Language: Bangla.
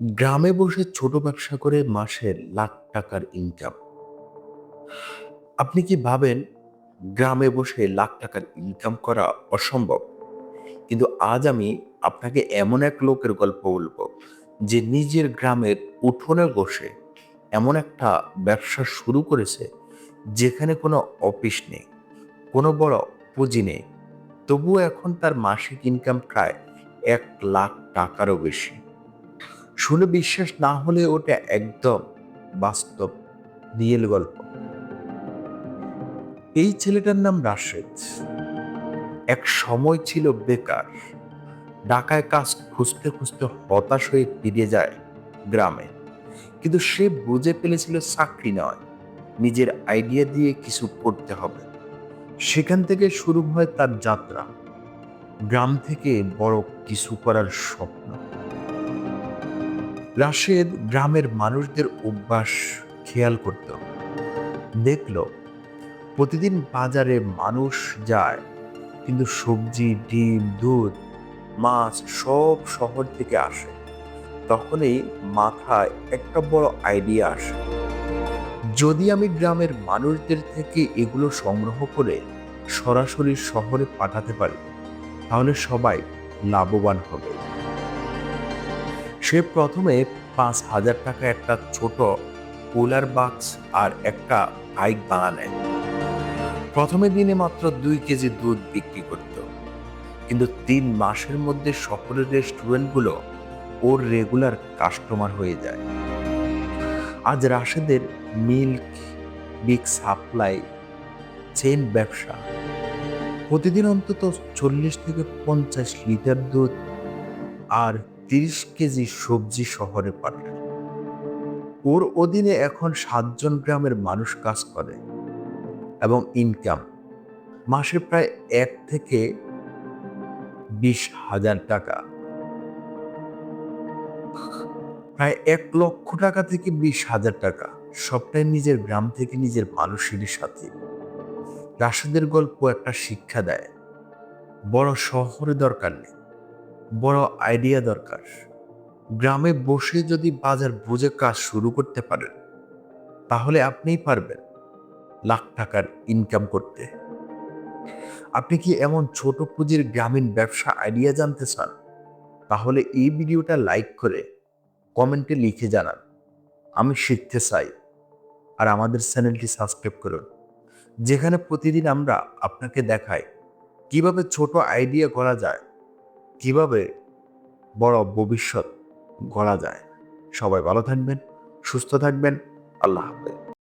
গ্রামে বসে ছোট ব্যবসা করে মাসে লাখ টাকার ইনকাম আপনি কি ভাবেন গ্রামে বসে লাখ টাকার ইনকাম করা অসম্ভব? কিন্তু আজ আমি আপনাকে এমন এক লোকের গল্প বলব, যে নিজের গ্রামের উঠোনে বসে এমন একটা ব্যবসা শুরু করেছে, যেখানে কোনো অফিস নেই, কোনো বড় পুঁজি নেই। তবুও এখন তার মাসিক ইনকাম প্রায় এক লাখ টাকারও বেশি। শুনে বিশ্বাস না হলে ওটা একদম বাস্তব রিয়েল গল্প। এই ছেলেটার নাম রাশেদ। এক সময় ছিল বেকার। ঢাকায় কাজ খুঁজতে খুঁজতে হতাশ হয়ে ফিরে যায় গ্রামে। কিন্তু সে বুঝে ফেলেছিল চাকরি নয়। নিজের আইডিয়া দিয়ে কিছু করতে হবে। সেখান থেকে শুরু হয় তার যাত্রা। গ্রাম থেকে বড় কিছু করার স্বপ্ন। রাশেদ গ্রামের মানুষদের অভ্যাস খেয়াল করত। দেখল, প্রতিদিন বাজারে মানুষ যায়, কিন্তু সবজি, ডিম, দুধ, মাছ সব শহর থেকে আসে। তখনই মাথায় একটা বড় আইডিয়া আসে। যদি আমি গ্রামের মানুষদের থেকে এগুলো সংগ্রহ করে সরাসরি শহরে পাঠাতে পারি, তাহলে সবাই লাভবান হবে। সে প্রথমে পাঁচ হাজার টাকা একটা ছোট কুলার বাক্স আর একটা বাইক বানায় প্রথমে দিনে মাত্র দুই কেজি দুধ বিক্রি করত। কিন্তু তিন মাসের মধ্যে শহরের রেস্টুরেন্টগুলো ওর রেগুলার কাস্টমার হয়ে যায়। আজ রাশেদের মিল্ক বিগ সাপ্লাই চেন ব্যবসা। প্রতিদিন অন্তত চল্লিশ থেকে পঞ্চাশ লিটার দুধ আর তিরিশ কেজি সবজি শহরে পাঠায়। ওর অধীনে এখন সাতজন গ্রামের মানুষ কাজ করে এবং ইনকাম মাসে প্রায় এক থেকে বিশ হাজার টাকা। প্রায় এক লক্ষ টাকা থেকে বিশ হাজার টাকা সবটাই নিজের গ্রাম থেকে নিজের মানুষের সাথে। রাশেদের গল্প একটা শিক্ষা দেয়, বড় শহরে দরকার নেই। বড় আইডিয়া দরকার। গ্রামে বসে যদি বাজার বুঝে কাজ শুরু করতে পারেন, তাহলে আপনিই পারবেন লাখ টাকার ইনকাম করতে। আপনি কি এমন ছোট পুঁজির গ্রামীণ ব্যবসা আইডিয়া জানতে চান? তাহলে এই ভিডিওটা লাইক করে কমেন্টে লিখে জানান। আমি শিখতে চাই আর আমাদের চ্যানেলটি সাবস্ক্রাইব করুন। যেখানে প্রতিদিন আমরা আপনাকে দেখাই কীভাবে ছোট আইডিয়া করা যায়। কীভাবে বড় ভবিষ্যৎ গড়া যায়। সবাই ভালো থাকবেন সুস্থ থাকবেন। আল্লাহ হাফেজ।